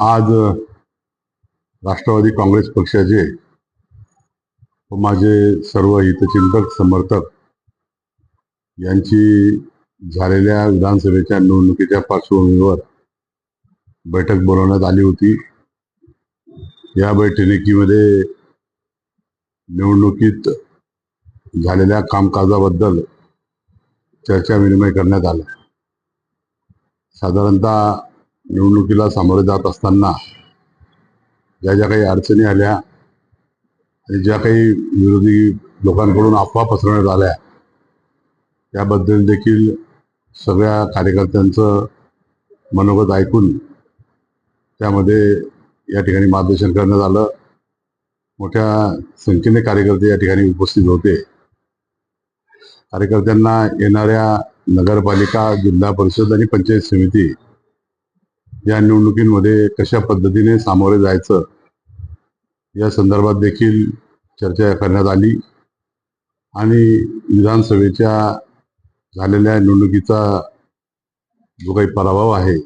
आज राष्ट्रवादी काँग्रेस पक्षाचे व माझे सर्व हितचिंतक समर्थक यांची झालेल्या विधानसभेच्या निवडणुकीच्या पार्श्वभूमीवर बैठक बोलवण्यात आली होती. या बैठकीमध्ये निवडणुकीत झालेल्या कामकाजाबद्दल चर्चा विनिमय करण्यात आला. साधारणतः निवडणुकीला सामोरे जात असताना ज्या ज्या काही अडचणी आल्या आणि ज्या काही विरोधी लोकांकडून अफवा पसरवण्यात आल्या त्याबद्दल देखील सगळ्या कार्यकर्त्यांचं मनोगत ऐकून त्यामध्ये या ठिकाणी मार्गदर्शन करण्यात आलं. मोठ्या संख्येने कार्यकर्ते या ठिकाणी उपस्थित होते. कार्यकर्त्यांना येणाऱ्या नगरपालिका जिल्हा परिषद आणि पंचायत समिती या निवडणुकीमध्ये कशा पद्धतीने सामोरे जायचं या संदर्भात देखील चर्चा करण्यात आली. आणि विधानसभेच्या झालेल्या निवडणुकीचा जो काही पराभव आहे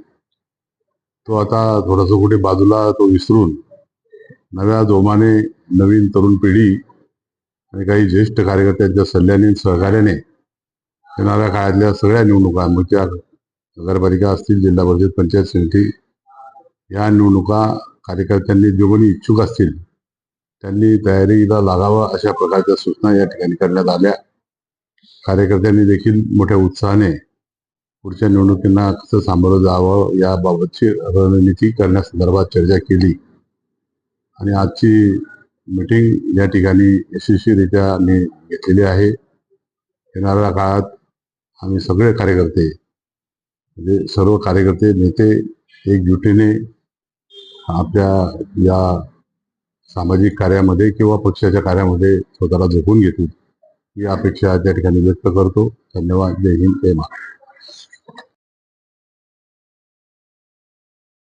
तो आता थोडासा कुठे बाजूला तो विसरून नव्या जोमाने नवीन तरुण पिढी आणि काही ज्येष्ठ कार्यकर्त्यांच्या सल्ल्याने सहकार्याने येणाऱ्या काळातल्या सगळ्या निवडणुका मग त्या नगरपालिका असतील जिल्हा परिषद पंचायत समिती या निवडणुका कार्यकर्त्यांनी जो कोणी इच्छुक असतील त्यांनी तयारीला लागावं अशा प्रकारच्या सूचना या ठिकाणी करण्यात आल्या. कार्यकर्त्यांनी देखील मोठ्या उत्साहाने पुढच्या निवडणुकींना कसं सामोरं जावं याबाबतची रणनीती करण्यासंदर्भात चर्चा केली. आणि आजची मीटिंग या ठिकाणी यशस्वीरित्या आम्ही घेतलेली आहे. येणाऱ्या काळात आम्ही सगळे कार्यकर्ते म्हणजे सर्व कार्यकर्ते नेते एकजुटीने आपल्या या सामाजिक कार्यामध्ये किंवा पक्षाच्या कार्यामध्ये स्वतःला झोपून घेतील. ही अपेक्षा त्या ठिकाणी व्यक्त करतो. धन्यवाद. जय हिंद. जय महाराष्ट्र.